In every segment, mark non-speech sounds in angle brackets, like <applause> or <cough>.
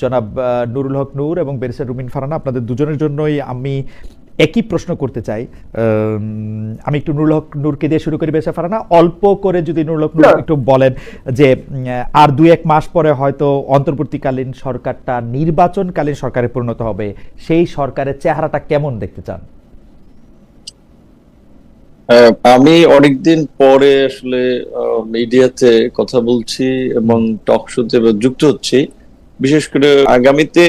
জনাব নুরুল হক নূর এবং বেরিসার রুমিন ফারানা আপনাদের দুজনের জন্যই আমি একই প্রশ্ন করতে চাই। আমি একটু নুরুল হক নূরকে দিয়ে শুরু করি বেরিসার ফারানা। অল্প করে যদি নুরুল হক নূর একটু বলেন যে আর দুই এক মাস পরে হয়তো অন্তর্বর্তীকালীন সরকারটা নির্বাচনকালীন সরকারে পরিণত হবে সেই সরকারের চেহারাটা কেমন দেখতে চান? আমি অনেকদিন পরে আসলে মিডিয়াতে কথা বলছি এবং টক শোতে যুক্ত হচ্ছি। বিশেষ করে আগামীতে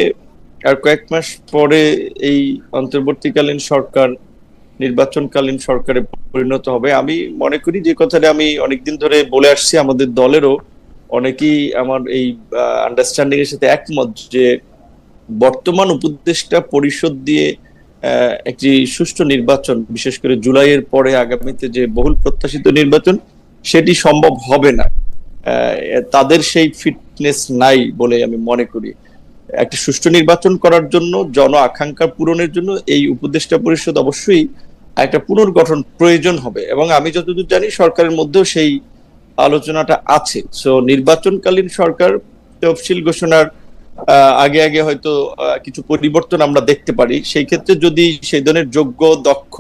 আর কয়েক মাস পরে এই অন্তর্বর্তীকালীন সরকার, নির্বাচনকালীন সরকারে পরিণত হবে। আমি মনে করি যে কথাটা আমি অনেকদিন ধরে বলে আসছি আমাদের দলেরও। অনেকেই আমার এই আন্ডারস্ট্যান্ডিং এর সাথে একমত যে বর্তমান উপদেষ্টা পরিষদ দিয়ে একটি সুষ্ঠু নির্বাচন, বিশেষ করে জুলাইয়ের পরে আগামীতে যে বহুল প্রত্যাশিত নির্বাচন, সেটি সম্ভব হবে না। তাদের সেই ফিটনেস নাই বলে আমি মনে করি। একটি সুষ্ঠু নির্বাচন করার জন্য, জন আকাঙ্ক্ষা পূরণের জন্য এই উপদেষ্টা পরিষদ অবশ্যই একটা পুনর্গঠন প্রয়োজন হবে এবং আমি যতদূর জানি সরকারের মধ্যেও সেই আলোচনাটা আছে। সো নির্বাচনকালীন সরকার তফসিল ঘোষণার আগে আগে হয়তো কিছু পরিবর্তন আমরা দেখতে পারি। সেই ক্ষেত্রে যদি সেই ধরনের যোগ্য, দক্ষ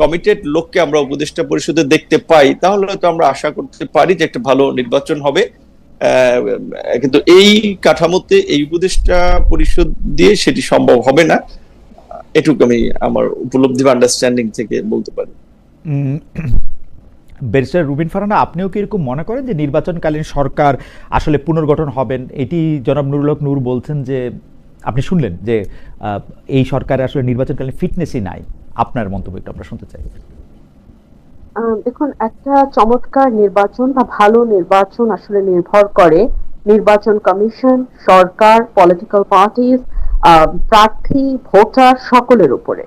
কমিটেড লোককে আমরা উপদেষ্টা পরিষদে দেখতে পাই, তাহলে হয়তো আমরা আশা করতে পারি যে একটা ভালো নির্বাচন হবে। কিন্তু এই কাঠামোতে, এই উপদেষ্টা পরিষদ দিয়ে সেটি সম্ভব হবে না। এটুকু আমি আমার উপলব্ধি বা আন্ডারস্ট্যান্ডিং থেকে বলতে পারি। ব্যারিস্টার রুবিন ফারানা, আপনিও কি এরকম মনে করেন যে নির্বাচনকালীন সরকার আসলে পুনর্গঠন হবেন? এটি জনাব নুরুল হক নূর বলছেন যে, আপনি শুনলেন যে এই সরকারে আসলে নির্বাচনকালীন ফিটনেসই নাই। আপনার মন্তব্য একটু আমরা শুনতে চাই। দেখুন, একটা চমৎকার নির্বাচন বা ভালো নির্বাচন আসলে নির্ভর করে নির্বাচন কমিশন, সরকার পলিটিক্যাল পার্টিস প্রার্থী, ভোটার সকলের উপরে।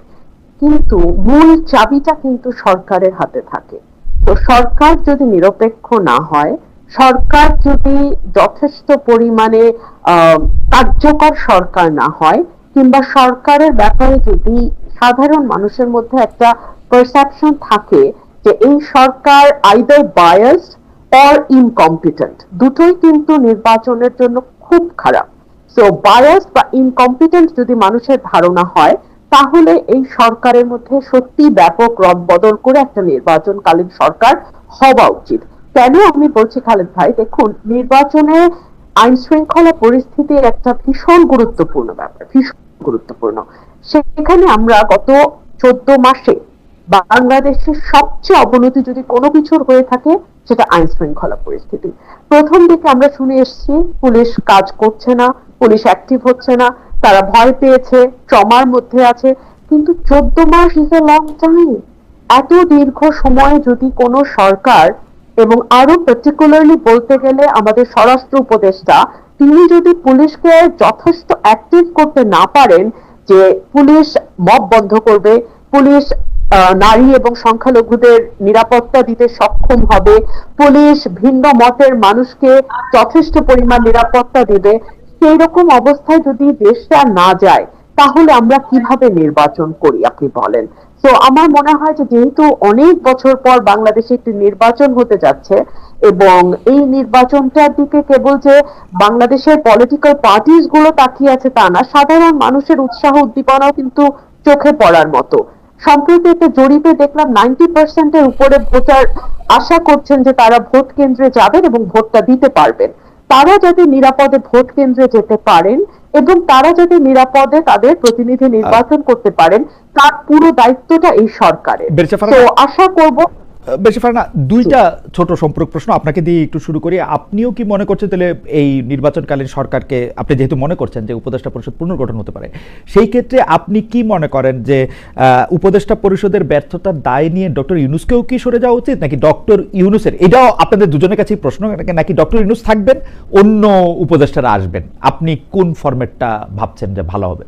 কিন্তু মূল চাবিটা কিন্তু সরকারের হাতে থাকে। তো সরকার যদি নিরপেক্ষ না হয়, সরকার যদি যথেষ্ট পরিমাণে কার্যকর সরকার না হয়, কিংবা সরকারের ব্যাপারে যদি সাধারণ মানুষের মধ্যে একটা পারসেপশন থাকে যে এই সরকার আইদার বায়াসড অর ইনকম্পিটেন্ট দুটোই কিন্তু নির্বাচনের জন্য খুব খারাপ। সো বায়াস বা ইনকম্পিটেন্ট যদি মানুষের ধারণা হয়, তাহলে এই সরকারের মধ্যে সত্যি ব্যাপক রদ বদল করে একটা নির্বাচনকালীন সরকার হওয়া উচিত। কেন আমি বলছি, খালেদ ভাই? দেখুন, নির্বাচনে আইন শৃঙ্খলা পরিস্থিতির একটা ভীষণ গুরুত্বপূর্ণ ব্যাপার, ভীষণ গুরুত্বপূর্ণ। সেখানে আমরা গত চোদ্দ মাসে বাংলাদেশের সবচেয়ে অবনতি যদি কোনো কিছুর হয়ে থাকে, সেটা আইন শৃঙ্খলা পরিস্থিতি। প্রথম দিকে আমরা শুনে এসেছি, পুলিশ কাজ করছে না, পুলিশ অ্যাক্টিভ হচ্ছে না, তারা ভয় পেয়েছে, ট্রমার মধ্যে আছে। কিন্তু চোদ্দ মাস ইজ এ লং টাইম এত দীর্ঘ সময়ে যদি কোনো সরকার, এবং আরও পার্টিকুলারলি বলতে গেলে আমাদের স্বরাষ্ট্র উপদেষ্টা, তিনি যদি পুলিশকে যথেষ্ট অ্যাক্টিভ করতে না পারেন, যে পুলিশ মব বন্ধ করবে, পুলিশ নারী এবং সংখ্যালঘুদের নিরাপত্তা দিতে সক্ষম হবে। পুলিশ ভিন্ন মতের মানুষকে যথেষ্ট পরিমাণ নিরাপত্তা দেবে। সেই রকম অবস্থায় যদি দেশটা না যায়, তাহলে আমরা কীভাবে নির্বাচন করি, আপনি বলেন? তো আমার মনে হয় যে যেহেতু অনেক বছর পর বাংলাদেশে একটি নির্বাচন হতে যাচ্ছে, এবং এই নির্বাচনটার দিকে কেবল যে বাংলাদেশের পলিটিক্যাল পার্টিসগুলো তাকিয়ে আছে তা না, সাধারণ মানুষের উৎসাহ উদ্দীপনাও কিন্তু চোখে পড়ার মতো। সম্প্রতি একটা জরিপে দেখলাম নাইনটি পার্সেন্টের উপরে ভোটার আশা করছেন যে তারা ভোট কেন্দ্রে যাবেন এবং ভোটটা দিতে পারবেন। তারা যাতে নিরাপদে ভোট কেন্দ্রে যেতে পারেন এবং তারা যাতে নিরাপদে তাদের প্রতিনিধি নির্বাচন করতে পারেন তার পুরো দায়িত্বটা এই সরকারের। তো আশা করব বেশি ফারানা দুইটা ছোট সম্পর্ক প্রশ্ন আপনাকে দিয়ে একটু শুরু করি। আপনিও কি মনে করছেন তাহলে এই নির্বাচনকালীন সরকারকে আপনি যেহেতু মনে করছেন যে উপদেষ্টা পরিষদ পুনর্গঠন হতে পারে সেই ক্ষেত্রে আপনি কি মনে করেন যে উপদেষ্টা পরিষদের ব্যর্থতার দায় নিয়ে ডক্টর ইউনুসকেও কি সরে যাওয়া উচিত নাকি ডক্টর ইউনুসের? এটাও আপনাদের দুজনের কাছেই প্রশ্ন নাকি- নাকি ডক্টর ইউনুস থাকবেন অন্য উপদেষ্টারা আসবেন? আপনি কোন ফরম্যাটটা ভাবছেন যে ভালো হবে?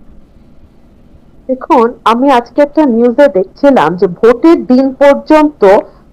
দেখুন আমি আজকে একটা নিউজে দেখছিলাম যে ভোটের দিন পর্যন্ত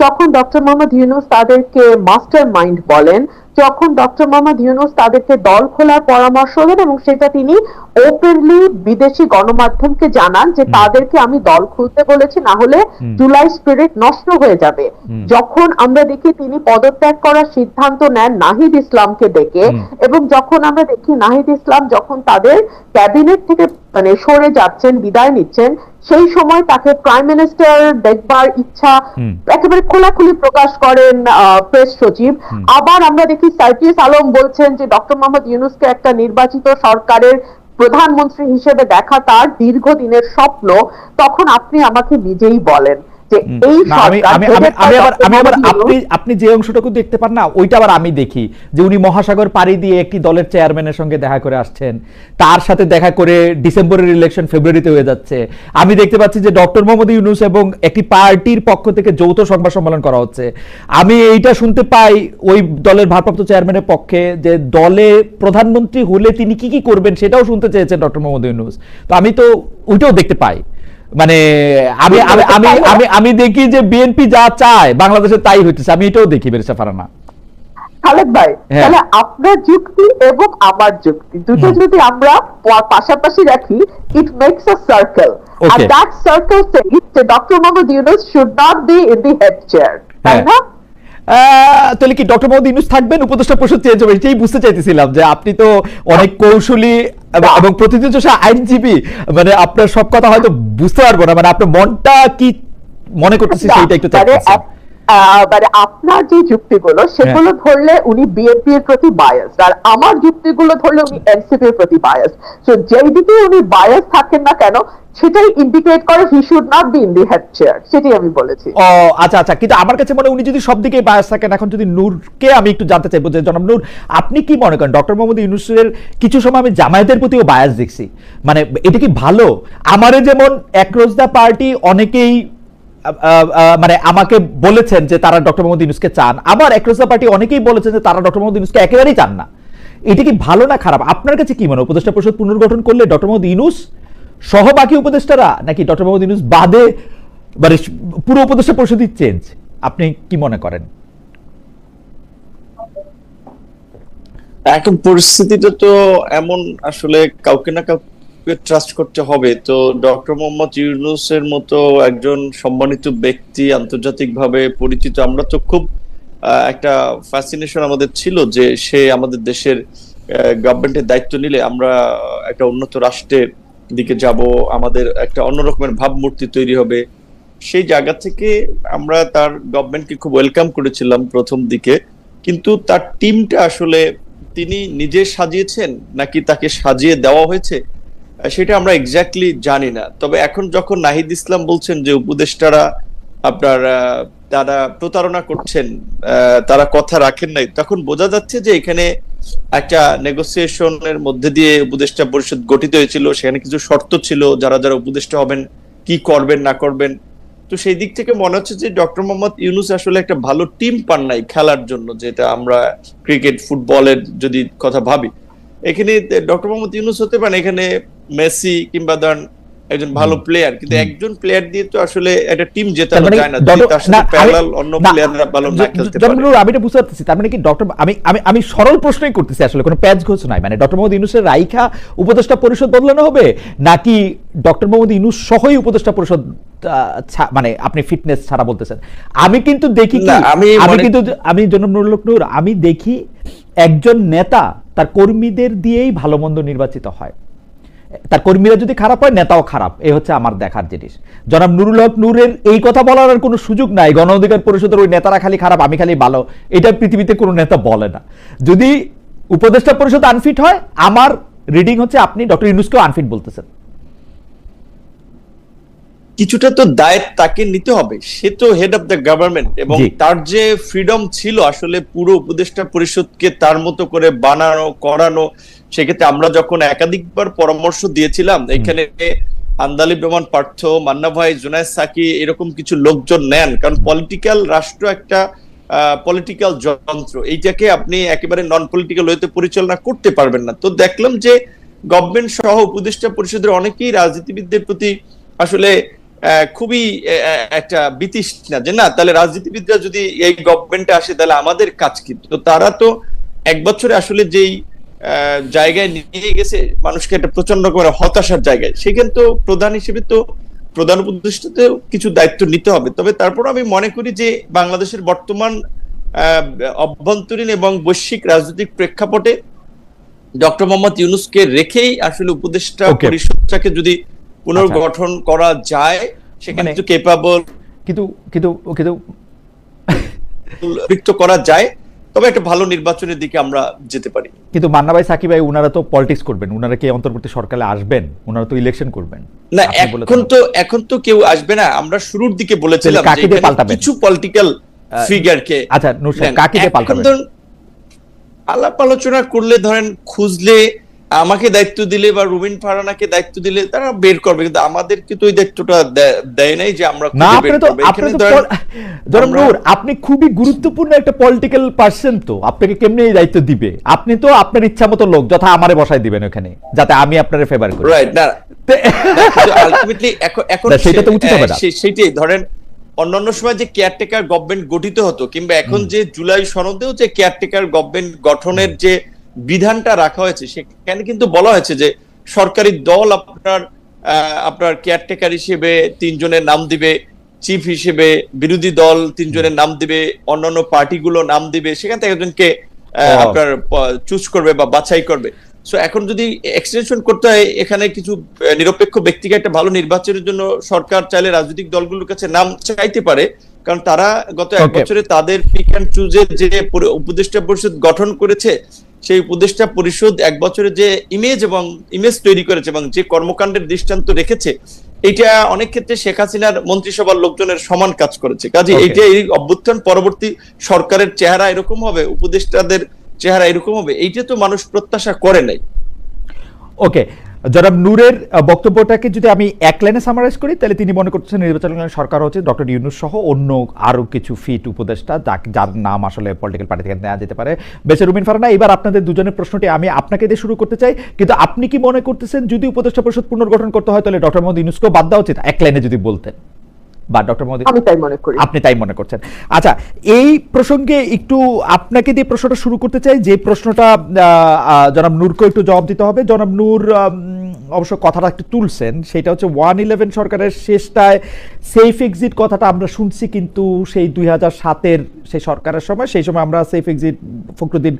যখন ডক্টর মোহাম্মদ ইউনুস তাদেরকে মাস্টার মাইন্ড বলেন যখন ডক্টর মোহাম্মদ ইউনুস তাদেরকে দল খোলার পরামর্শ দেন এবং সেটা তিনি ওপেনলি বিদেশি গণমাধ্যমকে জানান যে তাদেরকে আমি দল খুলতে বলেছি না হলে জুলাই স্পিরিট নষ্ট হয়ে যাবে। যখন আমরা দেখি তিনি পদত্যাগ করার সিদ্ধান্ত নেন নাহিদ ইসলামকে ডেকে এবং যখন আমরা দেখি নাহিদ ইসলাম যখন তাদের ক্যাবিনেট থেকে মানে সরে যাচ্ছেন বিদায় নিচ্ছেন সেই সময় তাকে প্রাইম মিনিস্টার দেখবার ইচ্ছা একেবারে খোলাখুলি প্রকাশ করেন প্রেস সচিব। আবার আমরা দেখি সাইফিয়াস আলম বলছেন যে ডক্টর মোহাম্মদ ইউনুসকে একটা নির্বাচিত সরকারের প্রধানমন্ত্রী হিসেবে দেখা তার দীর্ঘদিনের স্বপ্ন। তখন আপনি আমাকে নিজেই বলেন। যে এই আমি সরকার আমি আমি হেডেড আমি by আবার আমি আবার আপনি আপনি যে অংশটুকু দেখতে পান না ওইটা আবার আমি দেখি। যে উনি মহাসাগর পাড়ি দিয়ে একটি দলের চেয়ারম্যানের সঙ্গে দেখা করে আসছেন। তার সাথে দেখা করে ডিসেম্বরের ইলেকশন ফেব্রুয়ারিতে হয়ে যাচ্ছে। আমি দেখতে পাচ্ছি যে ডক্টর মোহাম্মদ ইউনুস এবং একটি পার্টির পক্ষ থেকে যৌথ সংবাদ সম্মেলন করা হচ্ছে। আমি এইটা শুনতে পাই ওই দলের ভারপ্রাপ্ত চেয়ারম্যানের পক্ষে যে দলে প্রধানমন্ত্রী হলে তিনি কি কি করবেন সেটাও শুনতে চেয়েছেন ডক্টর মোহাম্মদ ইউনুস। তো আমি তো ওইটাও দেখতে পাই। মানে আমি আমি আমি আমি দেখি যে বিএনপি যা চায় বাংলাদেশে তাই হচ্ছে আমি এটাও দেখি বেরেসা ফারানা খালেদ ভাই হ্যাঁ। তাহলে আপনার যুক্তি এবং আমার যুক্তি দুটো যদি আমরা পাশাপাশি রাখি ইট মেক্স আ সার্কেল আর. দ্যাট সার্কেল সেইজ যে doctor Mohammad Yunus should not be in the head chair তাই হ্যাঁ। না তাহলে কি ডক্টর মোহাম্মদ ইউনুস থাকবেন? উপদেষ্টা পরিষদ চেঞ্জ হবে এটাই বুঝতে চাইতেছিলাম যে আপনি তো অনেক কৌশলী এবং- প্রতিদিন আইনজীবী মানে আপনার সব কথা হয়তো বুঝতে পারব না মানে আপনার মনটা কি মনে করতেছি সেইটা একটু মানে চাইতেছি আহ, মানে আপনার যে যুক্তিগুলো সেগুলো হ্যাঁ। ধরলে উনি বিএনপি এর প্রতি বায়াস আর আমার যুক্তিগুলো ধরলে উনি এনসিপি এর প্রতি বায়াস তো যেই দিকে উনি বায়াস থাকেন না কেন সেটাই ইন্ডিকেট করে he should not be in the head chair সেটাই আমি বলেছি। ও আচ্ছা আচ্ছা কিন্তু আমার কাছে মনে উনি যদি সব দিকে বায়াস থাকেন এখন যদি নূরকে আমি একটু জানতে চাইব যে জনাব নূর আপনি কি মনে করেন? ডক্টর মোহাম্মদ ইউনুসের কিছু সময় আমি জামায়াতের প্রতিও বায়াস দেখছি। মানে এটা কি ভালো? আমারে যেমন একরোজ দা পার্টি অনেকেই আহ, আহ, মানে আমাকে বলেছেন যে তারা ডক্টর মোহাম্মদ ইউনুসকে চান। আবার একরোজ দা পার্টি অনেকেই বলেছেন যে তারা ডক্টর মোহাম্মদ ইউনুসকে একেবারেই চান না। এটা কি ভালো না খারাপ? আপনার কাছে কি মনে উপদেষ্টা পরিষদ পুনর্গঠন করলে ডক্টর মোহাম্মদ ইউনুস সহ বাকি উপদেষ্টারা নাকি ডক্টর মোহাম্মদ ইউনুস বাদে মানে পুরো উপদেষ্টা পরিষদই চেঞ্জ আপনি কি মনে করেন? এখন পরিস্থিতিটা তো এমন আসলে কাউকে না কাউকে ট্রাস্ট করতে হবে। তো ডক্টর মোহাম্মদ ইউনুসের মতো একজন সম্মানিত ব্যক্তি আন্তর্জাতিকভাবে পরিচিত, আমরা তো খুব একটা ফ্যাসিনেশন আমাদের ছিল যে সে আমাদের দেশের গভর্নমেন্টের দায়িত্ব নিলে আমরা একটা উন্নত রাষ্ট্রের দিকে যাব, আমাদের একটা অন্যরকমের ভাবমূর্তি তৈরি হবে। সেই জায়গা থেকে আমরা তার গভর্নমেন্টকে খুব ওয়েলকাম করেছিলাম প্রথম দিকে। কিন্তু তার টিমটা আসলে তিনি নিজে সাজিয়েছেন নাকি তাকে সাজিয়ে দেওয়া হয়েছে? সেটা আমরা এক্স্যাক্টলি জানি না। তবে এখন যখন নাহিদ ইসলাম বলছেন যে উপদেষ্টারা আপনার তারা প্রতারণা করছেন তারা কথা রাখেন নাই, তখন বোঝা যাচ্ছে যে এখানে একটা নেগোসিয়েশনের মধ্যে দিয়ে উপদেষ্টা পরিষদ গঠিত হয়েছিল, সেখানে কিছু শর্ত ছিল, যারা যারা উপদেষ্টা হবেন, কি করবেন, না করবেন। তো সেই দিক থেকে মনে হচ্ছে যে ডক্টর মোহাম্মদ ইউনুস আসলে একটা ভালো টিম পান নাই খেলার জন্য, যেটা আমরা ক্রিকেট, ফুটবলের যদি কথা ভাবি। এখানে ডক্টর মোহাম্মদ ইউনুস হতে পারেন, এখানে মেসি কিংবা ধরেন একজন ভালো প্লেয়ার কিন্তু একজন প্লেয়ার দিয়ে তো আসলে একটা টিম জেতানো মানে যায় না। তার সাথে প্যারালাল অন্য প্লেয়াররা ভালো না খেলতে পারে। আমি এটা বুঝতে পারতেছি। তার মানে কি ডক্টর আমি আমি আমি সরল প্রশ্নই করতেছি আসলে কোনো প্যাচ ঘোষ নাই। মানে ডক্টর মোহাম্মদ ইউনুসের রাইখা উপদেষ্টা পরিষদ বদলানো হবে নাকি ডক্টর মোহাম্মদ ইউনুস সহই উপদেষ্টা পরিষদ মানে আপনি ফিটনেস ছাড়া বলতেছেন? আমি কিন্তু দেখি কি আমি কিন্তু আমি জনাব নুরুল আমি দেখি একজন নেতা তার কর্মীদের দিয়েই ভালো মন্দ নির্বাচিত হয়। তার কর্মীরা যদি খারাপ হয়, নেতাও খারাপ। এই হচ্ছে আমার দেখার জিনিস। জনাব নুরুল হক নূরের এই কথা বলার আর কোনো সুযোগ নাই। গণ অধিকার পরিষদের ওই নেতারা খালি খারাপ, আমি খালি ভালো। এটা পৃথিবীতে কোনো নেতা বলে না। যদি উপদেষ্টা পরিষদ আনফিট হয়, আমার রিডিং হচ্ছে আপনি ডক্টর ইউনুসকেও আনফিট বলতেছেন। কিছুটা তো দায়িত্ব তাকে নিতে হবে। সে তো হেড অফ দ্য গভর্নমেন্ট এবং তার যে ফ্রিডম ছিল আসলে পুরো উপদেষ্টা পরিষদকে তার মতো করে বানানো করানো সেক্ষেত্রে আমরা যখন একাধিকবার পরামর্শ দিয়েছিলাম এখানে আন্দালিব রহমান পার্থ মান্না ভাই জুনায়দ সাকি এরকম কিছু লোকজন নেন। কারণ পলিটিক্যাল রাষ্ট্র একটা পলিটিক্যাল যন্ত্র। এইটাকে আপনি একেবারে নন পলিটিক্যাল ওয়েতে পরিচালনা করতে পারবেন না। তো দেখলাম যে গভর্নমেন্ট সহ উপদেষ্টা পরিষদের অনেকেই রাজনীতিবিদদের প্রতি আসলে খুবই একটা বিতৃষ্ণা যে না তাহলে রাজনীতিবিদরা যদি এই গভর্নমেন্টে আসে তাহলে আমাদের কাজ কি তো তারা তো এক বছরে আসলে যেই জায়গায় নিয়ে গেছে মানুষকে একটা প্রচণ্ড করে হতাশার জায়গায় সেখানে তো প্রধান হিসেবে তো প্রধান উপদেষ্টাতেও কিছু দায়িত্ব নিতে হবে তবে তারপর আমি মনে করি যে বাংলাদেশের বর্তমান আহ, অভ্যন্তরীণ এবং বৈশ্বিক রাজনৈতিক প্রেক্ষাপটে ডক্টর মোহাম্মদ ইউনুসকে রেখেই আসলে উপদেষ্টা. পরিষদটাকে যদি পুনর্গঠন করা যায় সেখানে মানে- একটু কেপাবল কিন্তু কিন্তু কিন্তু বৃত্ত করা যায় তবে একটা ভালো নির্বাচনের দিকে আমরা যেতে পারি। কিন্তু মান্না ভাই সাকিব ভাই উনারা তো পলিটিক্স করবেন উনারা কি অন্তর্বর্তী সরকারে আসবেন? উনারা তো ইলেকশন করবেন। না এখন তো- এখন তো কেউ আসবে না। আমরা শুরুর দিকে বলেছিলাম যে? কিছু পলিটিক্যাল ফিগারকে আচ্ছা, নূর সাহেব, কাকে পাল্টাবেন? আলাপ আলোচনা করলে ধরেন খুঁজলে আমাকে দায়িত্ব দিলে বা রুবিন ফারানাকে দায়িত্ব দিলে তারা বের করবে কিন্তু আমাদেরকে তো ওই দায়িত্বটা দেয় নাই যে আমরা না আপনি তো আপনি তো ধরেন নূর আপনি খুবই গুরুত্বপূর্ণ একটা পলিটিক্যাল পার্সন তো। আপনাকে কেমনে এই দায়িত্ব দিবে? আপনি তো আপনার ইচ্ছা মতো লোক যথা আমারে বসাই দিবেন ওখানে যাতে আমি আপনার ফেভার করি। রাইট না। আলটিমেটলি এখন এখন সেটা তো উচিত হবে না। সেটাই ধরেন অন্যান্য সময় যে কেয়ারটেকার গভর্নমেন্ট গঠিত হতো কিংবা এখন যে জুলাই সনদেও যে কেয়ারটেকার গভর্নমেন্ট গঠনের যে বিধানটা রাখা হয়েছে সেখানে কিন্তু বলা হয়েছে যে সরকারি দল আপনার আপনার কেয়ারটেকার হিসেবে তিনজনের নাম দিবে চিফ হিসেবে বিরোধী দল তিনজনের নাম দিবে অন্যান্য পার্টিগুলো নাম দিবে সেখান থেকে একজনকে আপনার চুজ করবে বা বাছাই করবে। সো এখন যদি এক্সটেনশন করতে হয় এখানে কিছু নিরপেক্ষ ব্যক্তিকে একটা ভালো নির্বাচনের জন্য সরকার চাইলে রাজনৈতিক দলগুলোর কাছে নাম চাইতে পারে কারণ তারা গত এক বছরে তাদের পিক অ্যান্ড চুজের যে উপদেষ্টা পরিষদ গঠন করেছে সেই উপদেষ্টা পরিষদ এক বছরে যে ইমেজ এবং ইমেজ তৈরি করেছে এবং যে কর্মকাণ্ডের দৃষ্টান্ত রেখেছে এটা অনেক ক্ষেত্রে শেখ হাসিনার মন্ত্রিসভার লোকজনের সমান কাজ করেছে। কাজে. এইটা এই অভ্যুত্থান পরবর্তী সরকারের চেহারা এরকম হবে উপদেষ্টাদের চেহারা এরকম হবে এইটা তো মানুষ প্রত্যাশা করে নাই। ওকে জনাব নূরের বক্তব্যটাকে যদি আমি এক লাইনে সামারাইজ করি, তাহলে তিনি মনে করছেন নির্বাচন সরকার হচ্ছে ডক্টর ইউনুস সহ অন্য আরও কিছু ফিট উপদেষ্টা যার নাম আসলে পলিটিক্যাল পার্টি থেকে নেওয়া যেতে পারে। বেছে রুমিন ফারানা, এবার আপনাদের দুজনের প্রশ্নটি আমি আপনাকে দিয়ে শুরু করতে চাই। কিন্তু আপনি কি মনে করতেছেন, যদি উপদেষ্টা পরিষদ পুনর্গঠন করতে হয়, তাহলে ডক্টর মোহাম্মদ ইউনুসকেও বাদ দেওয়া উচিত, এক লাইনে যদি বলতেন? বা ডক্টর মোহাম্মদ আমি তাই মনে করি। আপনি তাই মনে করছেন। আচ্ছা এই প্রসঙ্গে একটু আপনাকে দিয়ে প্রশ্নটা শুরু করতে চাই। যে প্রশ্নটা জনাব নূরকে একটু জবাব দিতে হবে। জনাব নূর অবশ্য কথাটা একটু তুলছেন। সেটা হচ্ছে ওয়ান ইলেভেন সরকারের শেষটায় সেফ এক্সিট কথাটা আমরা শুনছি কিন্তু সেই দুই হাজার সাতের সেই সরকারের সময় সেই সময় আমরা সেফ এক্সিট ফখরুদ্দিন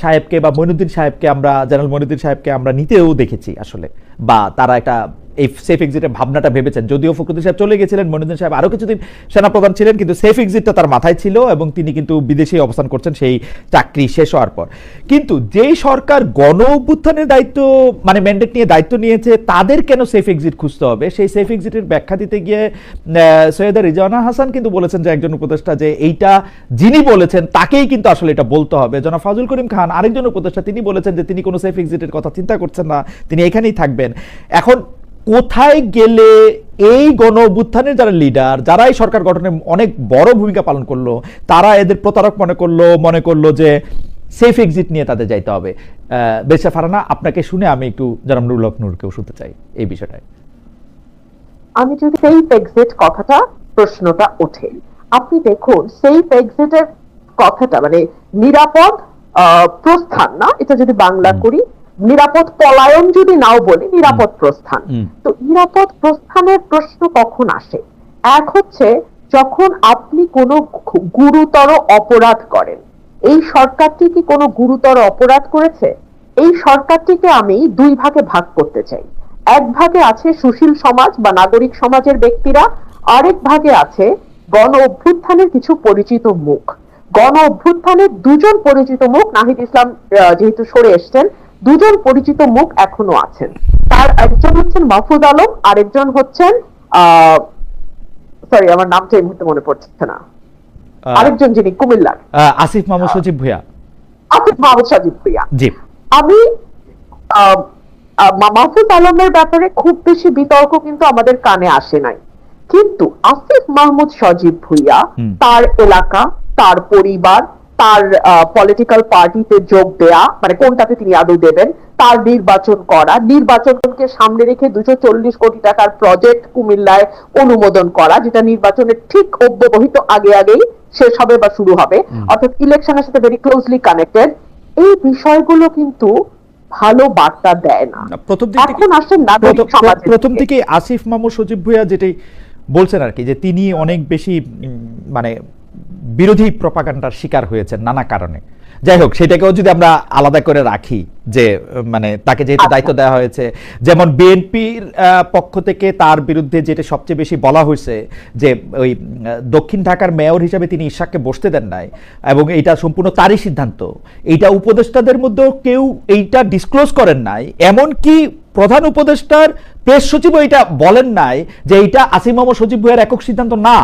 সাহেবকে বা মইনুদ্দিন সাহেবকে আমরা জেনারেল মইনুদ্দিন সাহেবকে আমরা নিতেও দেখেছি আসলে। বা তারা একটা এই সেফ এক্সিটের ভাবনাটা ভেবেছেন। যদিও ফখরুদ্দিন সাহেব চলে গেছিলেন মনিরুদ্দিন সাহেব আরও কিছুদিন সেনাপ্রধান ছিলেন, কিন্তু সেফ এক্সিটটা তার মাথায় ছিল এবং তিনি কিন্তু বিদেশে অবস্থান করছেন, সেই চাকরি শেষ হওয়ার পর। কিন্তু যেই সরকার গণ অভ্যুত্থানের দায়িত্ব মানে ম্যান্ডেট নিয়ে দায়িত্ব নিয়েছে, তাদের কেন সেফ এক্সিট খুঁজতে হবে? সেই সেফ এক্সিটের ব্যাখ্যা দিতে গিয়ে সৈয়দা রিজানা হাসান কিন্তু বলেছেন যে একজন উপদেষ্টা যে এইটা যিনি বলেছেন, তাকেই কিন্তু আসলে এটা বলতে হবে। জনাব ফাজুল করিম খান, আরেকজন উপদেষ্টা, তিনি বলেছেন যে তিনি কোনো সেফ এক্সিটের কথা চিন্তা করছেন না, তিনি এখানেই থাকবেন। এখন কোথায় গেলে এই গণ অভ্যুত্থানের যারা লিডার যারা এই সরকার গঠনে অনেক বড় ভূমিকা পালন করল তারা এদের প্রতারক মনে করল মনে করল যে সেফ এক্সিট নিয়ে তাদের যাইতে হবে। বেশা ফারানা আপনাকে শুনে আমি একটু হক নূরকেও শুনতে চাই এই বিষয়টায়। আমি যদি সেফ এক্সিট কথাটা প্রশ্নটা ওঠে। আপনি দেখুন সেফ এক্সিটের কথাটা মানে নিরাপদ প্রস্থান না এটা যদি বাংলা করি নিরাপদ পলায়ন যদি নাও বলি নিরাপদ প্রস্থান। তো নিরাপদ প্রস্থানের প্রশ্ন কখন আসে? এক হচ্ছে যখন আপনি কোনো গুরুতর অপরাধ করেন এই সরকারটি কি কোনো গুরুতর অপরাধ করেছে? এই সরকারটিকে আমি দুই ভাগে ভাগ করতে চাই। এক ভাগে আছে সুশীল সমাজ বা নাগরিক সমাজের ব্যক্তিরা আরেক ভাগে আছে গণ অভ্যুত্থানের কিছু পরিচিত মুখ। গণ অভ্যুত্থানের দুজন পরিচিত মুখ নাহিদ ইসলাম যেহেতু সরে এসছেন দুজন পরিচিত মুখ এখনও আছেন। তার একজন হচ্ছেন মাহফুজ আলম আরেকজন হচ্ছেন আহ সরি আমার নামটা এই মুহূর্তে মনে পড়ছে না। আরেকজন যিনি কুমিল্লার। আসিফ মাহমুদ সজীব ভুইয়া। আসিফ মাহমুদ সাজিদ ভুইয়া। জি। আমি মাহফুজ আলমের ব্যাপারে খুব বেশি বিতর্ক কিন্তু আমাদের কানে আসে নাই। কিন্তু আসিফ মাহমুদ সজীব ভুইয়া তার এলাকা তার পরিবার তার পলিটিক্যাল পার্টিতে যোগ দেয়া মানে কোনটাতে তিনি আদৌ দেবেন তার নির্বাচন করা নির্বাচনকে সামনে রেখে দুশো চল্লিশ কোটি টাকার প্রজেক্ট কুমিল্লায় অনুমোদন করা যেটা নির্বাচনের ঠিক অব্যবহিত আগে আগেই শেষ হবে বা শুরু হবে। অর্থাৎ ইলেকশনের সাথে ভেরি ক্লোজলি কানেক্টেড এই বিষয়গুলো কিন্তু ভালো বার্তা দেয় না। না, প্রথম এখন আসেন নাগরিক প্রথম-। থেকে আসিফ মামু সজীব ভুইয়া যেটাই বলছেন আর কি যে তিনি অনেক বেশি মানে বিরোধী প্রপাগান্ডার শিকার হয়েছেন নানা কারণে। যাই হোক সেটাকেও যদি আমরা আলাদা করে রাখি যে মানে তাকে যেহেতু আচ্ছা। দায়িত্ব দেওয়া হয়েছে যেমন বিএনপির পক্ষ থেকে তার বিরুদ্ধে যেটা সবচেয়ে বেশি বলা হয়েছে যে ওই দক্ষিণ ঢাকার মেয়র হিসাবে তিনি ইশাককে বসতে দেন নাই এবং এটা সম্পূর্ণ তারই সিদ্ধান্ত। এইটা উপদেষ্টাদের মধ্যেও কেউ এইটা ডিসক্লোজ করেন নাই এমন কি প্রধান উপদেষ্টার প্রেস সচিবও এটা বলেন নাই যে এইটা আসিম মোহাম্মদ সচিব ভুইয়ার একক সিদ্ধান্ত না।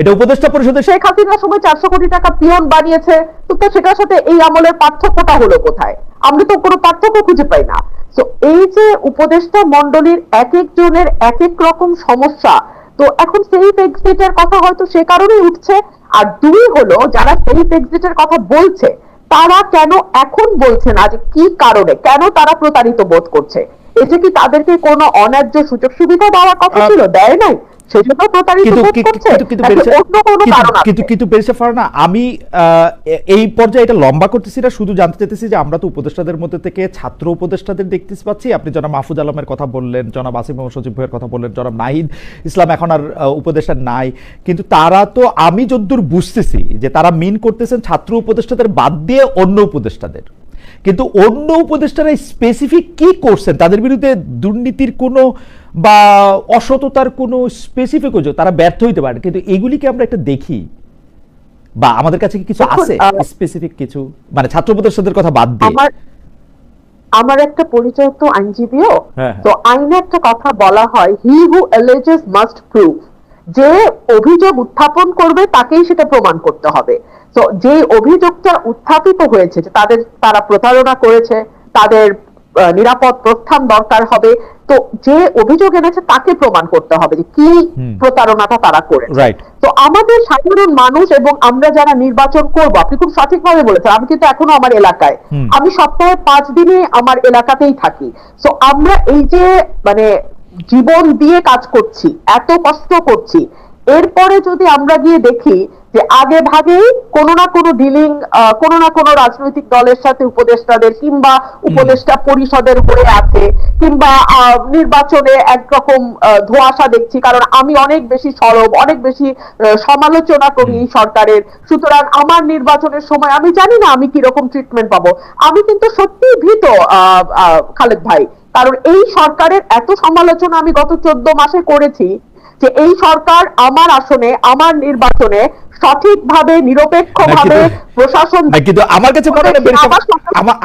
এটা উপদেষ্টা পরিষদের শেখ হাসিনার সময় চারশো কোটি টাকা পিয়ন বানিয়েছে। তো সেটার সাথে এই আমলের পার্থক্যটা হলো কোথায়? আমরা তো কোনো পার্থক্য খুঁজে পাই না। তো এই যে উপদেষ্টা মন্ডলীর এক একজনের এক এক রকম সমস্যা, তো এখন সেফ এক্সিটের কথা হয়তো সে কারণেই উঠছে। আর দুই হলো, যারা সেফ এক্সিটের কথা বলছে, তারা কেন এখন বলছে না যে কি কারণে? কেন তারা প্রতারিত বোধ করছে? এটা কি তাদেরকে কোনো অন্যায্য সুযোগ সুবিধা দেওয়ার কথা ছিল? দেয় নাই। আমি এই পর্যায়ে এটা লম্বা করতেছি না শুধু জানতে চাইতেছি যে আমরা তো উপদেষ্টাদের মধ্যে থেকে ছাত্র উপদেষ্টাদের দেখতে পাচ্ছি। আপনি জনাব মাহফুজ আলমের কথা বললেন জনাব আসিম মোহাম্মদ সচিব ভাইয়ের কথা বললেন জনাব নাহিদ ইসলাম এখন আর উপদেষ্টা নাই। কিন্তু তারা তো আমি যদ্দূর বুঝতেছি যে তারা মিন করতেছেন ছাত্র উপদেষ্টাদের বাদ দিয়ে অন্য উপদেষ্টাদের। কিন্তু অন্য উপদেষ্টারা স্পেসিফিক কি করছেন? তাদের বিরুদ্ধে দুর্নীতির কোনো বা অসততার কোনো স্পেসিফিক অভিযোগ তারা ব্যর্থ হইতে পারে কিন্তু এগুলিকে আমরা একটা দেখি? বা আমাদের কাছে কি কিছু আছে? স্পেসিফিক কিছু? মানে ছাত্র উপদেষ্টাদের কথা বাদ দিয়ে। আমার আমার একটা পরিচয় তো আইনজীবীও। হ্যাঁ, হ্যাঁ। তো আইনে একটা কথা বলা হয় হি হু এলেজেস মাস্ট প্রুভ যে অভিযোগ উত্থাপন করবে তাকেই সেটা প্রমাণ করতে হবে। তো যে অভিযোগটা উত্থাপিত হয়েছে যে তাদের তারা প্রতারণা করেছে তাদের নিরাপদ প্রস্থান দরকার হবে তো যে অভিযোগ এনেছে তাকে প্রমাণ করতে হবে যে কি প্রতারণাটা তারা করেছে। রাইট তো আমাদের সাধারণ মানুষ এবং আমরা যারা নির্বাচন করব আপনি খুব সঠিকভাবে বলেছেন আমি কিন্তু এখনও আমার এলাকায়। আমি সপ্তাহে পাঁচ দিনে আমার এলাকাতেই থাকি। তো আমরা এই যে মানে জীবন দিয়ে কাজ করছি এত কষ্ট করছি। এরপরে যদি আমরা গিয়ে দেখি যে আগে ভাগেই কোনো না কোনো ডিলিং কোনো না কোনো রাজনৈতিক দলের সাথে উপদেষ্টাদের কিংবা উপদেষ্টা পরিষদের হয়ে আছে কিংবা নির্বাচনে একরকম ধোঁয়াশা দেখছি কারণ আমি অনেক বেশি সরব অনেক বেশি সমালোচনা করি এই সরকারের। সুতরাং আমার নির্বাচনের সময় আমি জানি না আমি কীরকম ট্রিটমেন্ট পাবো। আমি কিন্তু সত্যি ভীত আহ, আহ, খালেদ ভাই। কারণ এই সরকারের এত সমালোচনা আমি গত চোদ্দ মাসে করেছি যে এই সরকার আমার আসনে আমার নির্বাচনে সঠিকভাবে নিরপেক্ষভাবে প্রশাসন কিন্তু আমার কাছে মনে হয়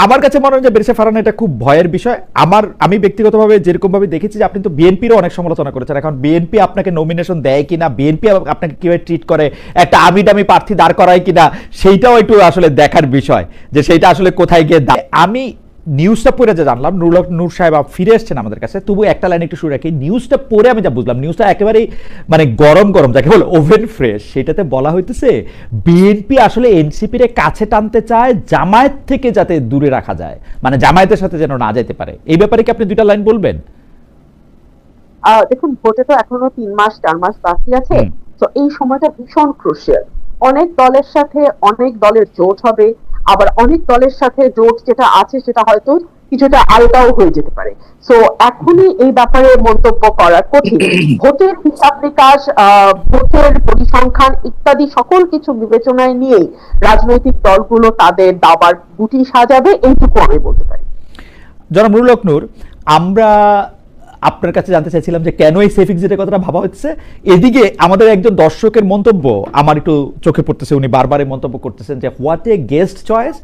আমার কাছে মনে হয় যে বেরিসা ফারান এটা খুব ভয়ের বিষয় আমার আমি ব্যক্তিগতভাবে যেরকম ভাবে দেখেছি যে আপনি তো বিএনপিরও অনেক সমালোচনা করেছেন এখন বিএনপি আপনাকে নমিনেশন দেয় কিনা বিএনপি আপনাকে কীভাবে ট্রিট করে একটা আমি দামি প্রার্থী দাঁড় করায় কিনা সেইটাও একটু আসলে দেখার বিষয় যে সেইটা আসলে কোথায় গিয়ে। আমি নিউজটা পড়ে যা জানলাম নুর নূর সাহেব ফিরে এসছেন আমাদের কাছে। তবু একটা লাইন একটু শুরু রাখি নিউজটা পড়ে আমি যা বুঝলাম নিউজটা একেবারেই মানে গরম গরম যাকে বলে ওভেন ফ্রেশ সেটাতে বলা হইতেছে বিএনপি আসলে এনসিপির কাছে টানতে চায় জামায়াত থেকে যাতে দূরে রাখা যায় মানে জামায়াতের সাথে যেন না যেতে পারে। এই ব্যাপারে কি আপনি দুইটা লাইন বলবেন? আহ, দেখুন ভোটে তো এখনও তিন মাস চার মাস বাকি আছে তো এই সময়টা ভীষণ ক্রুশিয়াল অনেক দলের সাথে অনেক দলের জোট হবে আবার অনেক দলের সাথে জোট যেটা আছে সেটা হয়তো কিছুটা আলগাও হয়ে যেতে পারে। তো এখনই এই ব্যাপারে মন্তব্য করা কঠিন। <clears throat> ভোটের হিসাব নিকাশ আহ, ভোটের পরিসংখ্যান ইত্যাদি সকল কিছু বিবেচনায় নিয়েই রাজনৈতিক দলগুলো তাদের দাবার গুটি সাজাবে এইটুকু আমি বলতে পারি। জনাব নুরুল আমরা আপনার কাছে জানতে চাইছিলাম যে কেন এই সেফ এক্সিটের কথাটা ভাবা হচ্ছে? এদিকে আমাদের একজন দর্শকের মন্তব্য, আমার একটু চোখে পড়তেছে, উনি বারবার এই মন্তব্য করতেছেন যে হোয়াট এ গেস্ট চয়েস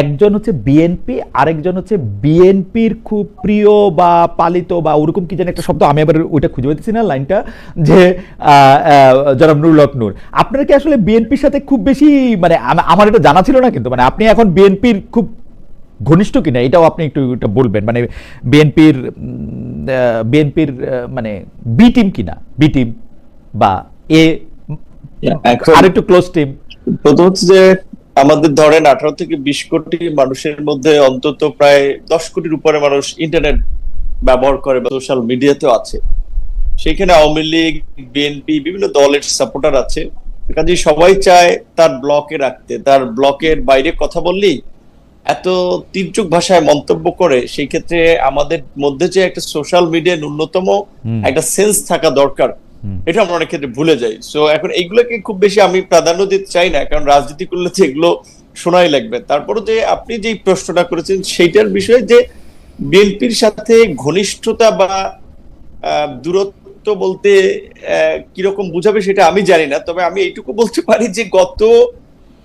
একজন হচ্ছে বিএনপি আরেকজন হচ্ছে বিএনপির খুব প্রিয় বা পালিত বা ওরকম কি যেন একটা শব্দ, আমি আবার ওইটা খুঁজে পাইতেছি না লাইনটা, যে জনাব নুরুল হক নূর। আপনার কি আসলে বিএনপির সাথে খুব বেশি মানে আমার এটা জানা ছিল না কিন্তু মানে আপনি এখন বিএনপির খুব ঘনিষ্ঠ কিনা এটাও আপনি একটু এটা বলবেন মানে বিএনপির বিএনপির মানে বি টিম কিনা বি টিম বা এ আরেকটু ক্লোজ টিম। প্রথম হচ্ছে যে আমাদের ধরেন আঠারো থেকে বিশ কোটি মানুষের মধ্যে অন্তত প্রায় দশ কোটির উপরে মানুষ ইন্টারনেট ব্যবহার করে বা সোশ্যাল মিডিয়াতেও আছে। সেখানে আওয়ামী লীগ বিএনপি বিভিন্ন দলের সাপোর্টার আছে। কাজে সবাই চায় তার ব্লকে রাখতে তার ব্লকের বাইরে কথা বললেই এত তীর্যক ভাষায় মন্তব্য করে সেই ক্ষেত্রে আমাদের মধ্যে যে একটা সোশ্যাল মিডিয়া ন্যূনতম একটা সেন্স থাকা দরকার এটা আমরা অনেক ক্ষেত্রে ভুলে যাই। সো এখন এইগুলোকে খুব বেশি আমি প্রাধান্য দিতে চাই না কারণ রাজনীতি করলে তো এগুলো শোনাই লাগবে। তারপরে যে আপনি যে প্রশ্নটা করেছেন সেইটার বিষয়ে যে বিএনপির সাথে ঘনিষ্ঠতা বা দূরত্ব বলতে কীরকম বুঝাবে সেটা আমি জানি না। তবে আমি এইটুকু বলতে পারি যে গত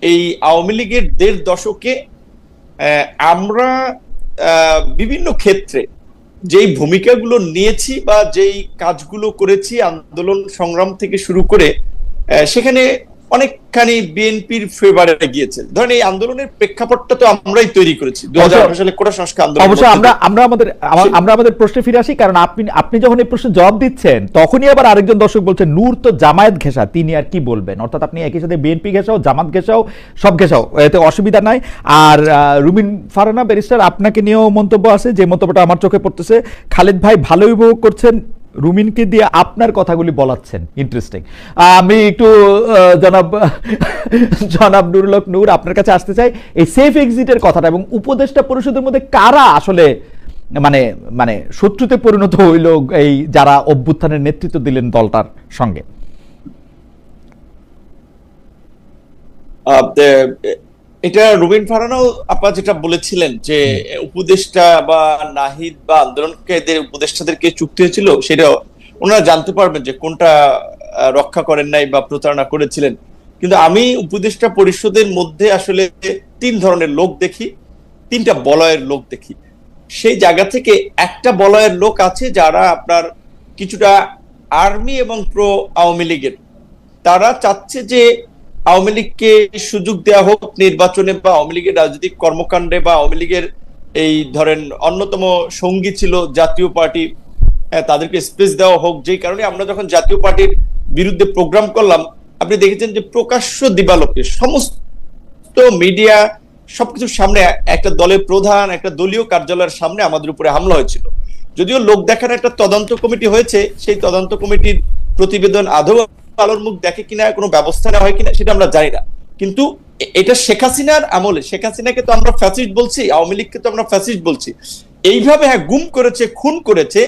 এই আওয়ামী লীগের দেড় দশকে আমরা বিভিন্ন ক্ষেত্রে যেই ভূমিকাগুলো নিয়েছি বা যেই কাজগুলো করেছি আন্দোলন সংগ্রাম থেকে শুরু করে সেখানে অনেকখানি বিএনপির ফেভারে গিয়েছে। ধরেন এই আন্দোলনের প্রেক্ষাপটটা তো আমরাই তৈরি করেছি দু সালে কোটা সংস্কার আন্দোলন অবশ্য আমরা আমরা আমাদের আমরা আমাদের প্রশ্নে ফিরে আসি কারণ আপনি আপনি যখন এই প্রশ্নের জবাব দিচ্ছেন তখনই আবার আরেকজন দর্শক বলছেন নূর তো জামায়াত ঘেঁষা তিনি আর কি বলবেন? অর্থাৎ আপনি একই সাথে বিএনপি ঘেঁষাও জামাত ঘেঁষাও সব ঘেঁষাও এতে অসুবিধা নাই। আর রুমিন ফারানা ব্যারিস্টার আপনাকে নিয়েও মন্তব্য আছে যে মন্তব্যটা আমার চোখে পড়তেছে খালেদ ভাই ভালো উপভোগ করছেন রুমিনকে দিয়ে আপনার কথাগুলি বলাচ্ছেন। ইন্টারেস্টিং আমি একটু জনাব জনাব নুরুল হক নূর আপনার কাছে আসতে চাই। এই সেফ এক্সিটের কথাটা এবং উপদেষ্টা পরিষদের মধ্যে কারা আসলে মানে মানে শত্রুতে পরিণত হইল এই যারা অভ্যুত্থানের নেতৃত্ব দিলেন দলটার সঙ্গে? এটা রুবিন ফারানাও আপা যেটা বলেছিলেন যে উপদেষ্টা বা নাহিদ বা আন্দোলনকারীদের উপদেষ্টাদেরকে চুক্তি হয়েছিল সেটা ওনারা জানতে পারবেন যে কোনটা রক্ষা করেন নাই বা প্রতারণা করেছিলেন। কিন্তু আমি উপদেষ্টা পরিষদের মধ্যে আসলে তিন ধরনের লোক দেখি তিনটা বলয়ের লোক দেখি। সেই জায়গা থেকে একটা বলয়ের লোক আছে যারা আপনার কিছুটা আর্মি এবং প্রো আওয়ামী লীগের। তারা চাচ্ছে যে আওয়ামী লীগকে সুযোগ দেওয়া হোক নির্বাচনে বা আওয়ামী লীগের রাজনৈতিক কর্মকাণ্ডে বা আওয়ামী লীগের এই ধরেন অন্যতম সঙ্গী ছিল জাতীয় পার্টি হ্যাঁ, তাদেরকে স্পেস দেওয়া হোক যেই কারণে আমরা যখন জাতীয় পার্টির বিরুদ্ধে প্রোগ্রাম করলাম আপনি দেখেছেন যে প্রকাশ্য দিবালোকে সমস্ত মিডিয়া সবকিছুর সামনে একটা দলের প্রধান একটা দলীয় কার্যালয়ের সামনে আমাদের উপরে হামলা হয়েছিল। যদিও লোক দেখার একটা তদন্ত কমিটি হয়েছে সেই তদন্ত কমিটির প্রতিবেদন আদৌ আলোর মুখ দেখে কিনা কোনো ব্যবস্থা নেওয়া হয় কিনা সেটা আমরা জানি না। কিন্তু এটা শেখ হাসিনার আমলে শেখ হাসিনাকে তো আমরা ফ্যাসিস্ট বলছি আওয়ামী লীগকে তো আমরা ফ্যাসিস্ট বলছি। এইভাবে হ্যাঁ গুম করেছে খুন করেছে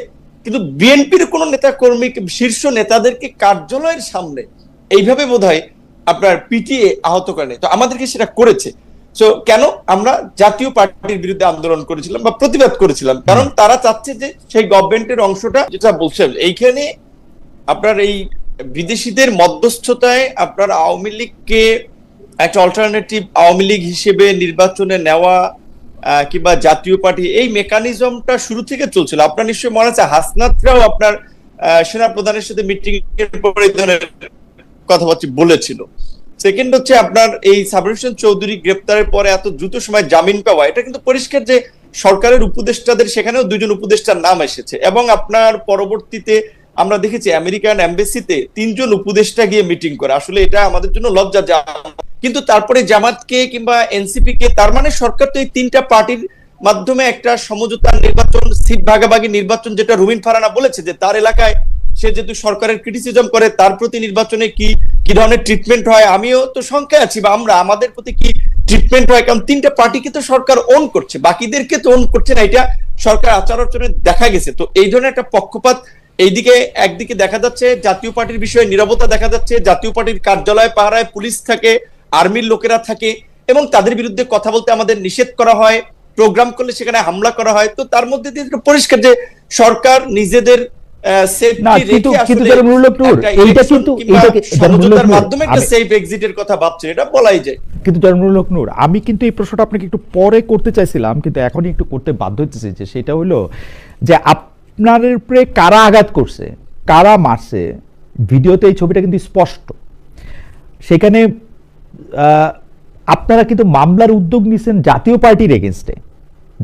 কিন্তু বিএনপির কোন নেতা কর্মী শীর্ষ নেতাদেরকে কার্যালয়ের সামনে এইভাবে বোধহয় আপনার পিটিএ আহত করেনি। তো আমাদেরকে সেটা করেছে। তো কেন আমরা জাতীয় পার্টির বিরুদ্ধে আন্দোলন করেছিলাম বা প্রতিবাদ করেছিলাম? কারণ তারা চাচ্ছে যে সেই গভর্নমেন্টের অংশটা যেটা বলছেন এইখানে আপনার এই বিদেশিদের মধ্যস্থতায় আপনার আওয়ামী লীগকে একটা অল্টারনেটিভ আওয়ামী লীগ হিসেবে নির্বাচনে নেওয়া কিংবা জাতীয় পার্টি, এই মেকানিজমটা শুরু থেকে চলছিল। আপনার নিশ্চয়ই মনে আছে, হাসনাতরাও আপনার সেনা প্রধানের সাথে মিটিং এর পরে ধরনের কথাবার্তা বলেছিল। সেকেন্ড হচ্ছে আপনার এই সাবর হোসেন চৌধুরী গ্রেপ্তারের পরে এত দ্রুত সময় জামিন পাওয়া, এটা কিন্তু পরিষ্কার যে সরকারের উপদেষ্টাদের, সেখানেও দুজন উপদেষ্টার নাম এসেছে। এবং আপনার পরবর্তীতে আমরা দেখেছি আমেরিকান এমবেসিতে তিনজন উপদেষ্টা গিয়ে মিটিং করে। আসলে এটা আমাদের জন্য লজ্জা যা কিন্তু তারপরে জামাতকে কিংবা এনসিপি কে তার মানে সরকার তো এই তিনটা পার্টির মাধ্যমে একটা সমঝোতার নির্বাচন, সিট ভাগাভাগি নির্বাচন যেটা রুমিন ফারানা বলেছে যে তার এলাকায় সে যেহেতু সরকারের ক্রিটিসিজম করে, তার প্রতি নির্বাচনে কি কি ধরনের ট্রিটমেন্ট হয়? আমিও তো শঙ্কায় আছি বা আমরা, আমাদের প্রতি কি ট্রিটমেন্ট হয়? কারণ তিনটা পার্টিকে তো সরকার ওন করছে, বাকিদেরকে তো ওন করছে না। এটা সরকার আচার আচরণে দেখা গেছে। তো এই ধরনের একটা পক্ষপাত এইদিকে একদিকে দেখা যাচ্ছে জাতীয় পার্টির বিষয়ে নিরবতা দেখা যাচ্ছে জাতীয় পার্টির কার্যালয় পাহারায় পুলিশ থাকে আর্মির লোকেরা থাকে এবং তাদের বিরুদ্ধে কথা বলতে আমাদের নিষেধ করা হয় প্রোগ্রাম করলে সেখানে হামলা করা হয়। তো তার মধ্যে দিয়ে পরিষ্কার যে সরকার নিজেদের আমি- কিন্তু এই প্রশ্নটা আপনাকে একটু পরে করতে চাইছিলাম কিন্তু এখনই একটু করতে বাধ্য হতেছি যে সেটা হলো যে আপনার উপরে কারা আঘাত করছে, কারা মারছে, ভিডিওতে এই ছবিটা কিন্তু স্পষ্ট। সেখানে আপনারা কিন্তু মামলার উদ্যোগ নিছেন জাতীয় পার্টির এগেনস্টে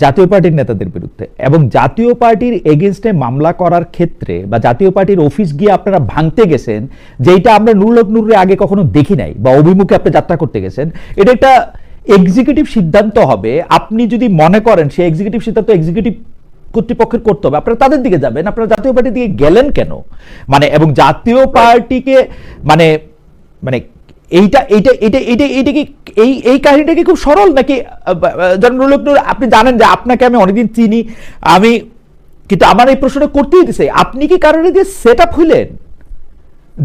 জাতীয় পার্টির নেতাদের বিরুদ্ধে। এবং জাতীয় পার্টির এগেনস্টে মামলা করার ক্ষেত্রে বা জাতীয় পার্টির অফিস গিয়ে আপনারা ভাঙতে গেছেন যেটা আমরা নুরুলক নুরে আগে কখনো দেখি নাই বা অভিমুখে আপনি যাত্রা করতে গেছেন, এটা একটা এক্সিকিউটিভ সিদ্ধান্ত হবে। আপনি যদি মনে করেন সেই এক্সিকিউটিভ সিদ্ধান্ত এক্সিকিউটিভ কর্তৃপক্ষের করতে হবে আপনারা তাদের দিকে যাবেন আপনারা জাতীয় পার্টির দিকে গেলেন কেন? মানে এবং জাতীয় পার্টিকে মানে মানে এইটা এইটা এইটা এইটা এইটা কি এই এই কাহিনীটা কি খুব সরল নাকি জনরুল আপনি জানেন যে আপনাকে আমি অনেকদিন চিনি আমি কিন্তু আমার এই প্রশ্নটা করতেই দিছে। আপনি কি কারণে দিয়ে সেট আপ হইলেন?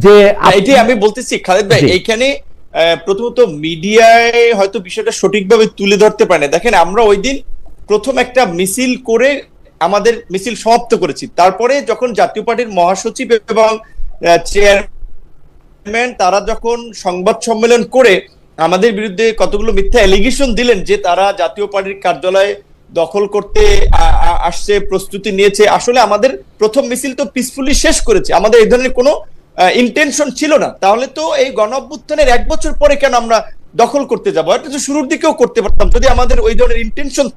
যে এটাই আমি বলতেছি খালেদ ভাই। এইখানে প্রথমত মিডিয়ায় হয়তো বিষয়টা সঠিকভাবে তুলে ধরতে পারে না। দেখেন আমরা ওই দিন প্রথম একটা মিছিল করে আমাদের মিছিল সমাপ্ত করেছি। তারপরে যখন জাতীয় পার্টির মহাসচিব এবং চেয়ারম্যান তারা যখন সংবাদ সম্মেলন করে আমাদের বিরুদ্ধে কতগুলো মিথ্যা এলিগেশন দিলেন যে তারা জাতীয় পার্টির কার্যালয়ে দখল করতে আসছে, প্রস্তুতি নিয়েছে, আসলে আমাদের প্রথম মিছিল তো পিসফুলি শেষ করেছে। আমাদের এই ধরনের কোনো ইন্টেনশন ছিল না। তাহলে তো এই গণ অভ্যুত্থানের এক বছর পরে কেন আমরা দখল করতে যাব? এটা তো শুরুর দিকেও করতে পারতাম। যদি আমাদের ওই ধরনের ইন্টেনশন